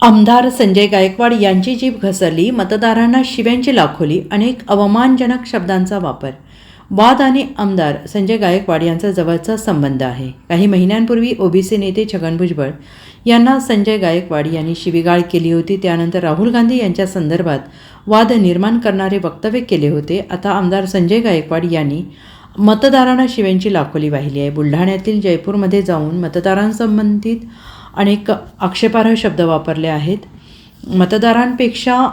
आमदार संजय गायकवाड यांची जीभ घसरली मतदारांना शिव्यांची लाखोली अनेक अवमानजनक शब्दांचा वापर. वाद आणि आमदार संजय गायकवाड यांचा जवळचा संबंध आहे. काही महिन्यांपूर्वी ओबीसी नेते छगन भुजबळ यांना संजय गायकवाड यांनी शिवीगाळ केली होती. त्यानंतर राहुल गांधी यांच्या संदर्भात वाद निर्माण करणारे वक्तव्य केले होते. आता आमदार संजय गायकवाड यांनी मतदारांना शिव्यांची लाखोली वाहिली आहे. बुलढाण्यातील जयपूरमध्ये जाऊन मतदारांसंबंधित अनेक आक्षेपार्ह शब्द वापरले आहेत. मतदारांपेक्षा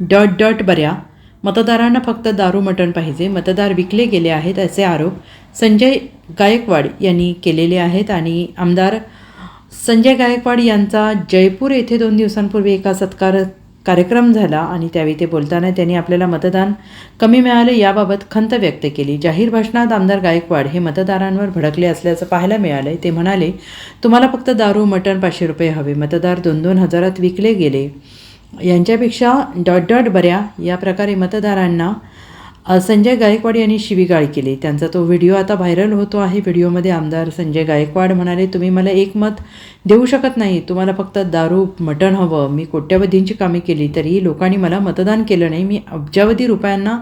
डट डट बऱ्या. मतदारांना फक्त दारू मटण पाहिजे. मतदार विकले गेले आहेत असे आरोप संजय गायकवाड यांनी केलेले आहेत आणि आमदार संजय गायकवाड यांचा जयपूर येथे दोन दिवसांपूर्वी एका सत्कार कार्यक्रम झाला आणि त्यावेळी ते बोलताना त्यांनी आपल्याला मतदान कमी मिळाले याबाबत खंत व्यक्त केली. जाहीर भाषणात आमदार गायकवाड हे मतदारांवर भडकले असल्याचं पाहायला मिळालंय. ते म्हणाले तुम्हाला फक्त दारू मटण पाचशे रुपये हवे. मतदार दोन दोन हजारात विकले गेले. यांच्यापेक्षा डॉट डॉट बऱ्या. या प्रकारे मतदारांना संजय गायकवाड यांनी शिवीगाळ केली. त्यांचा तो व्हिडिओ आता व्हायरल होतो आहे. व्हिडिओमध्ये आमदार संजय गायकवाड म्हणाले तुम्ही मला एक मत देऊ शकत नाही. तुम्हाला फक्त दारू मटण हवं. मी कोट्यवधींची कामे केली तरीही लोकांनी मला मतदान केलं नाही. मी अब्जावधी रुपयांना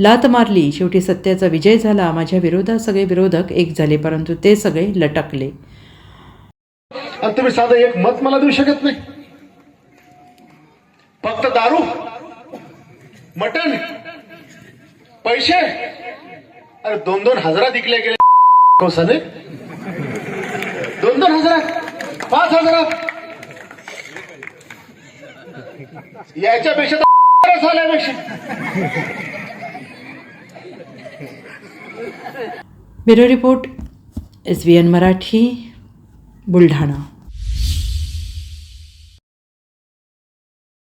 लात मारली. शेवटी सत्याचा विजय झाला. माझ्या विरोधात सगळे विरोधक एक झाले परंतु ते सगळे लटकले. आणि तुम्ही साधं एक मत मला देऊ शकत नाही. फक्त दारू मटण पैसे? अरे दोन दोन हजारात विकले गेले. कोसाने दोन दोन हजारात? पाच हजारात? याच्यापेक्षा तर झाल्यापेक्षा bureau report S B N Marathi Buldhana.